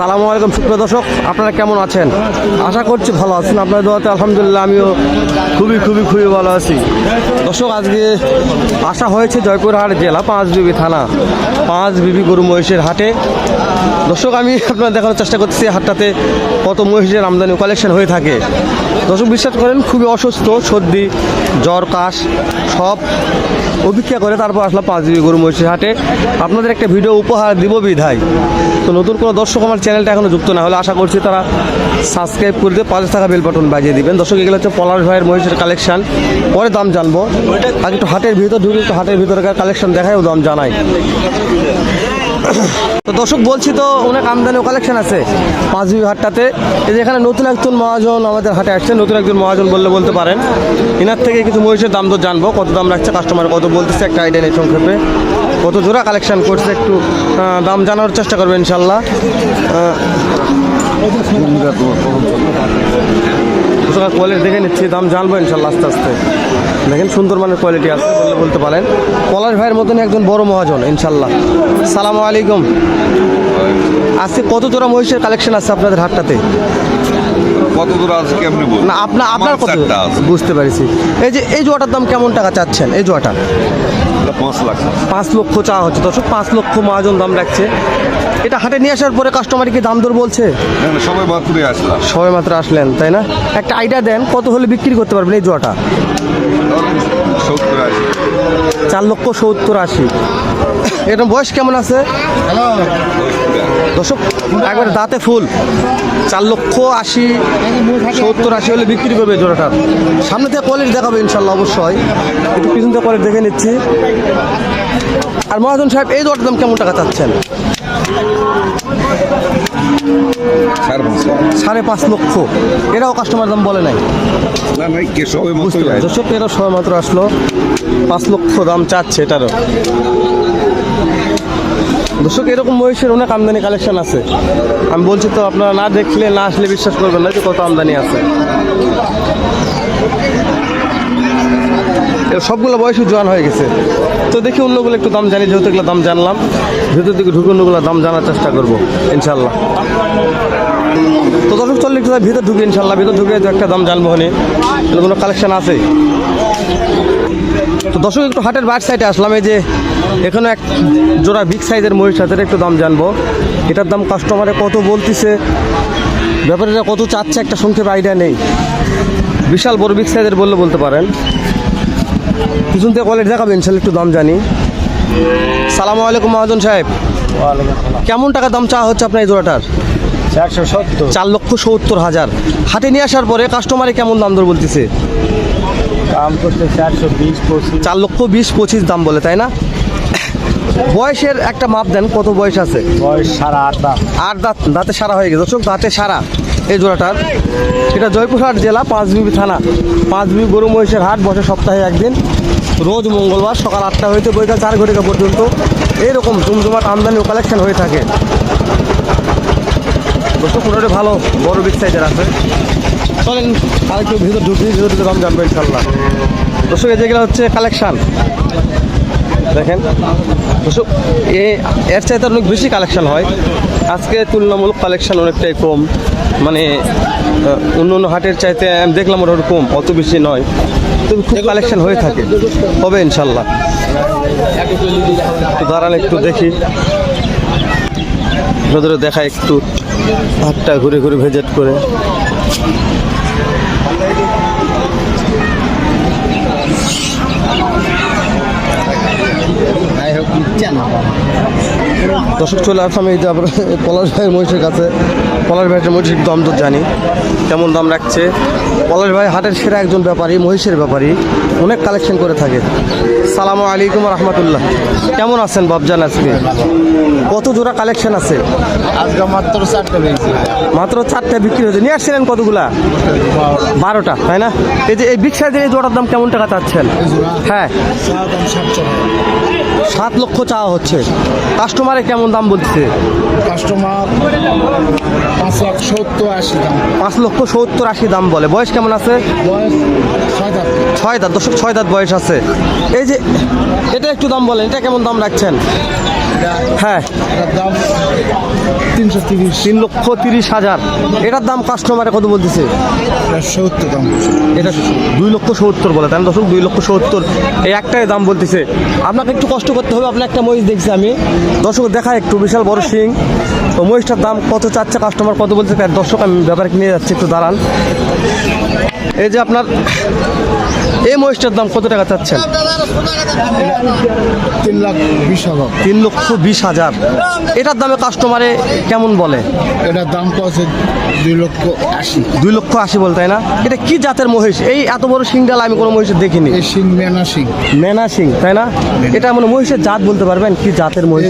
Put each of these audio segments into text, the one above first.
সালামু আলাইকুম সুপ্রিয় দর্শক, আপনারা কেমন আছেন? আশা করছি ভালো আছেন। আপনার দোয়াতে আলহামদুলিল্লাহ আমিও খুবই খুবই খুবই ভালো আছি। দর্শক, আজকে আসা হয়েছে জয়পুরহাট জেলা পাঁচ বিবি থানা পাঁচ বিবি গরু মহিষের হাটে। দর্শক, আমি আপনার দেখানোর চেষ্টা করতেছি হাটটাতে কত মহিষের আমদানি কালেকশন হয়ে থাকে। দর্শক, বিশ্বাস করেন, খুবই অসুস্থ, সর্দি, জ্বর, কাশ, সব অপেক্ষা করে তারপর আসলাম পাঁচ বিবি গরু মহিষের হাটে। আপনাদের একটা ভিডিও উপহার দিব বিধায়। তো নতুন কোনো দর্শক আমার চ্যানেলটা এখনও যুক্ত না হলে আশা করছি তারা সাবস্ক্রাইব করে দিয়ে পাঁচ টাকা বেল বাটন বাজিয়ে দিবেন। দর্শক, এগুলো হচ্ছে পলাশ ভাইয়ের মহিষের কালেকশন পরে দাম জানব। আগে একটু হাটের ভিতর ঢুকে, একটু হাটের ভিতরকার কালেকশন দেখায় ও দাম জানাই। তো দর্শক, বলছি তো, অনেক আমদানি কালেকশন আছে পাঁচ বিবি হাটটাতে। এই যে এখানে নতুন একজন মহাজন আমাদের হাটে আসছে। নতুন একজন মহাজন বললে বলতে পারেন। এনার থেকে কিছু মহিষের দাম তো জানব, কত দাম রাখছে কাস্টমার কত বলতেছে, একটা আইডিয়া নেই সংক্ষেপে। কত জোড়া কালেকশন করছে একটু দাম জানার চেষ্টা করবে ইনশাল্লাহ। কোয়ালিটি দেখে নিচ্ছি, দাম জানব ইনশাল্লাহ আস্তে আস্তে। দেখেন সুন্দর মানের কোয়ালিটি আছে বললে বলতে পারেন। পলাশ ভাইয়ের মতন একজন বড় মহাজন, ইনশাল্লাহ। সালাম আলাইকুম। আজকে কত জোড়া মহিষের কালেকশন আছে আপনাদের হাটটাতে? কত দূর আছে কেমনি না আপনার আপনার কত বুঝতে পেরেছি। এই যে এই জোয়াটার দাম কেমন টাকা চাচ্ছেন? এই জোয়াটা? পাঁচ লাখ পাঁচ লক্ষ চাওয়া হচ্ছে। দর্শক পাঁচ লক্ষ মহাজন দাম রাখছে। এটা হাটে নিয়ে আসার পরে কাস্টমার কি দাম দর বলছে? সবাই বাথুরে আসলাম। সবে মাত্র আসলেন তাই না? একটা আইডিয়া দেন কত হলে বিক্রি করতে পারবেন এই জোয়াটা? সত্তর চার লক্ষ সত্তর আশি। এটা বয়স কেমন আছে? দর্শক একবারে দাঁতে ফুল। চার লক্ষ আশি সত্তর আশি হলে বিক্রি করবে জোড়াটা। জোড়াটার সামনে থেকে কোয়ালিটি দেখাবে ইনশাল্লাহ অবশ্যই। একটু পিছন থেকে কোয়ালিটি দেখে নিচ্ছি। আর মহাজন সাহেব এই জোড়াটার দাম কেমন টাকা চাচ্ছেন? সাড়ে পাঁচ লক্ষ। এরাও কাস্টমার দাম বলে নাই। দর্শক এরা সবাই মাত্র আসলো। পাঁচ লক্ষ দাম চাচ্ছে এটারও। দর্শক এরকম মহিষের অনেক আমদানি কালেকশন আছে। আমি বলছি তো আপনারা না দেখলে না আসলে বিশ্বাস করবেন না যে কত আমদানি আছে। সবগুলো বয়সে জোয়ান হয়ে গেছে। তো দেখি অন্যগুলো একটু দাম জানি, যেহেতু দাম জানলাম। ভেতর দিকে ঢুকে অন্যগুলো দাম জানার চেষ্টা করব ইনশাল্লাহ তো দর্শক চল্লিশ একটু ভিতর ঢুকে ইনশাল্লাহ ভিতর ঢুকে একটা দাম জানব হনে। কোনো কালেকশন আছে? তো দর্শক, একটু হাটের বাইর সাইডে আসলাম। এই যে এখানে এক জোড়া বিগ সাইজের মহিষ হাতের একটু দাম জানব। এটার দাম কাস্টমারে কত বলতিছে? ব্যাপারীরা কত চাচ্ছে, একটা সংক্ষেপ আইডিয়া নেই। বিশাল বড় বিগ সাইজের বললে বলতে পারেন। পিছন থেকে কোয়ালিটি দেখাবেন ইনশাল্লাহ একটু দাম জানি। সালাম আলাইকুম মহাজন সাহেব। কেমন টাকা দাম চা হচ্ছে আপনার এই জোড়াটার? সত্তর। চার লক্ষ সত্তর হাজার। হাতে নিয়ে আসার পরে কাস্টমারে কেমন দাম দর বলতেছে? দাম চারশো বিশ পঁচিশ। চার লক্ষ বিশ পঁচিশ দাম বলে তাই না? বয়সের একটা মাপ দেন কত বয়স আছে? বয়স সাড়ে আট দাম আর দাঁত দাঁতে সারা হয়ে গেছে। দর্শক দাঁতে সারা। এই জোড়াটার এটা জয়পুরহাট জেলা পাঁচবিবি থানা। পাঁচবিবি গরু মহিষের হাট বসে সপ্তাহে একদিন। রোজ মঙ্গলবার সকাল আটটা হইতে বইটা চার ঘটিকা পর্যন্ত এইরকম জমজমাট আমদানি ও কালেকশন হয়ে থাকে। দর্শক মোটামুটি ভালো বড় বিগ সাইজের আছে। চলেন আরেকটু ভিতর ঢুকি ভিতর ঢুকে দাম জানব ইনশাল্লাহ। দর্শক এই যেগুলো হচ্ছে কালেকশন দেখেন। এর চাইতে অনেক বেশি কালেকশন হয়। আজকে তুলনামূলক কালেকশন অনেকটাই কম। মানে অন্য অন্য হাটের চাইতে আমি দেখলাম ওটা কম, অত বেশি নয়। তবে খুব কালেকশন হয়ে থাকে। হবে ইনশাল্লাহ। দাঁড়ান, একটু দেখি। দেখা একটু। হাতটা ঘুরে ঘুরে ভেজেট করে। দর্শক চলে আসলাম এই যে আপনার পলাশ ভাইয়ের মহিষের কাছে। পলাশ ভাইয়ের মহিষের দাম তো জানি। কেমন দাম রাখছে? পলাশ ভাই হাটের সেরা একজন ব্যাপারী মহিষের ব্যাপারী। অনেক কালেকশন করে থাকে। সালামু আলাইকুম রহমতুল্লাহ। কেমন আছেন বাবজান আজকে? কত জোড়া কালেকশন আছে? আজকে মাত্র চারটে মাত্র চারটে বিক্রি হয়েছে। নিয়ে আসছিলেন কতগুলা? বারোটা তাই না? এই যে এই বিগ সাইজের এই জোড়ার দাম কেমন টাকা চাচ্ছেন? হ্যাঁ। সাত লক্ষ চাওয়া হচ্ছে। কাস্টমারে কেমন দাম বলছে কাস্টমার পাঁচ লাখ সত্তর আশি দাম। পাঁচ লক্ষ সত্তর আশি দাম বলে। বয়স কেমন আছে? ছয় দাঁত। দশক ছয় দাঁত বয়স আছে। এই যে এটা একটু দাম বলেন এটা কেমন দাম রাখছেন? হ্যাঁ। দাম তিনশো তিরিশ। তিন লক্ষ তিরিশ হাজার। এটার দাম কাস্টমারে কত বলতেছে? সত্তর দাম। এটা দুই লক্ষ সত্তর বলে তাই না দর্শক দুই লক্ষ সত্তর। এই একটাই দাম বলতেছে। আপনাকে একটু কষ্ট করতে হবে আপনার একটা মহিষ দেখছি আমি। দর্শক দেখা একটু বিশাল বড় সিং তো মহিষটার দাম কত চাচ্ছে কাস্টমার কত বলছে তার দর্শক আমি ব্যাপারে নিয়ে যাচ্ছি একটু দাঁড়ান। এই যে আপনার এই মহিষটার দাম কত টাকা চাচ্ছেন? তিন লাখ বিশ হাজার তিন লক্ষ বিশ হাজার। এটার দামে কাস্টমারে কেমন বলে? এটার দাম পড়ছে দুই লক্ষ আশি। দুই লক্ষ আশি বল তাই না? এটা কি জাতের মহিষ? এই এত বড় সিংডাল আমি কোনো মহিষের দেখিনি। সিং মেনা সিং। মেনা সিং তাই না? এটা মানে মহিষের জাত বলতে পারবেন? কি জাতের মহিষ?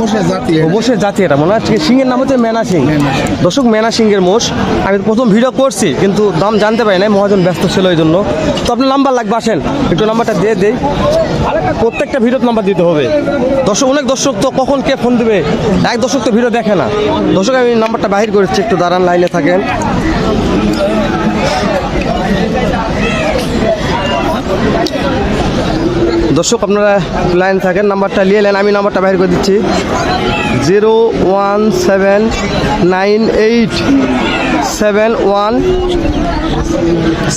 মোষের জাতি মোষের জাতি এটা মনে হচ্ছে সিংয়ের নাম হচ্ছে মেনা সিং। মেনা সিং। দর্শক মেনা সিংয়ের মোষ আমি প্রথম ভিডিও করছি কিন্তু দাম জানতে পারি না মহাজন ব্যস্ত ছিল এই জন্য তো আপনার নাম্বার লাগবে আসেন। একটু নাম্বারটা দিয়ে দেই। প্রত্যেকটা ভিডিওর নাম্বার দিতে হবে। দর্শক, অনেক দর্শক তো কখন কে ফোন দেবে? এক দর্শক তো ভিডিও দেখে না। দর্শক, আমি নাম্বারটা বাহির করেছি, একটু দাঁড়ান, লাইনে থাকেন। দর্শক, আপনারা লাইন থাকেন, নাম্বারটা নিয়ে নেন, আমি নাম্বারটা বাইর করে দিচ্ছি। Zero one seven nine eight seven one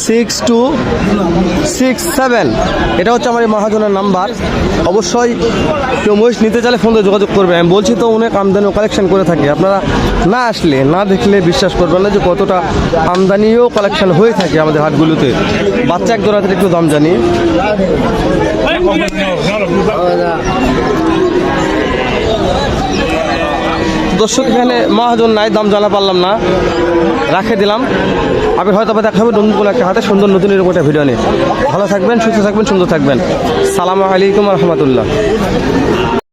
six two six seven এটা হচ্ছে আমার এই মহাজনের নাম্বার। অবশ্যই কেউ মহিষ নিতে চাইলে ফোন যোগাযোগ করবে। আমি বলছি তো অনেক আমদানি ও কালেকশন করে থাকি। আপনারা না আসলে, না দেখলে বিশ্বাস করবেন না যে কতটা আমদানিও কালেকশন হয়ে থাকে আমাদের হাটগুলোতে। বাচ্চা এক দোড়াতে একটু দাম জানি। দর্শক, এখানে মহাজন নাই, দাম জানা পারলাম না। রাখে দিলাম। আপনি হয়তো আবার দেখা হবে নতুন কোনো একটা হাতে, সুন্দর নতুন এরকম একটা ভিডিও নিয়ে। ভালো থাকবেন, সুস্থ থাকবেন, সুন্দর থাকবেন। সালাম আলাইকুম রহমতুল্লাহ।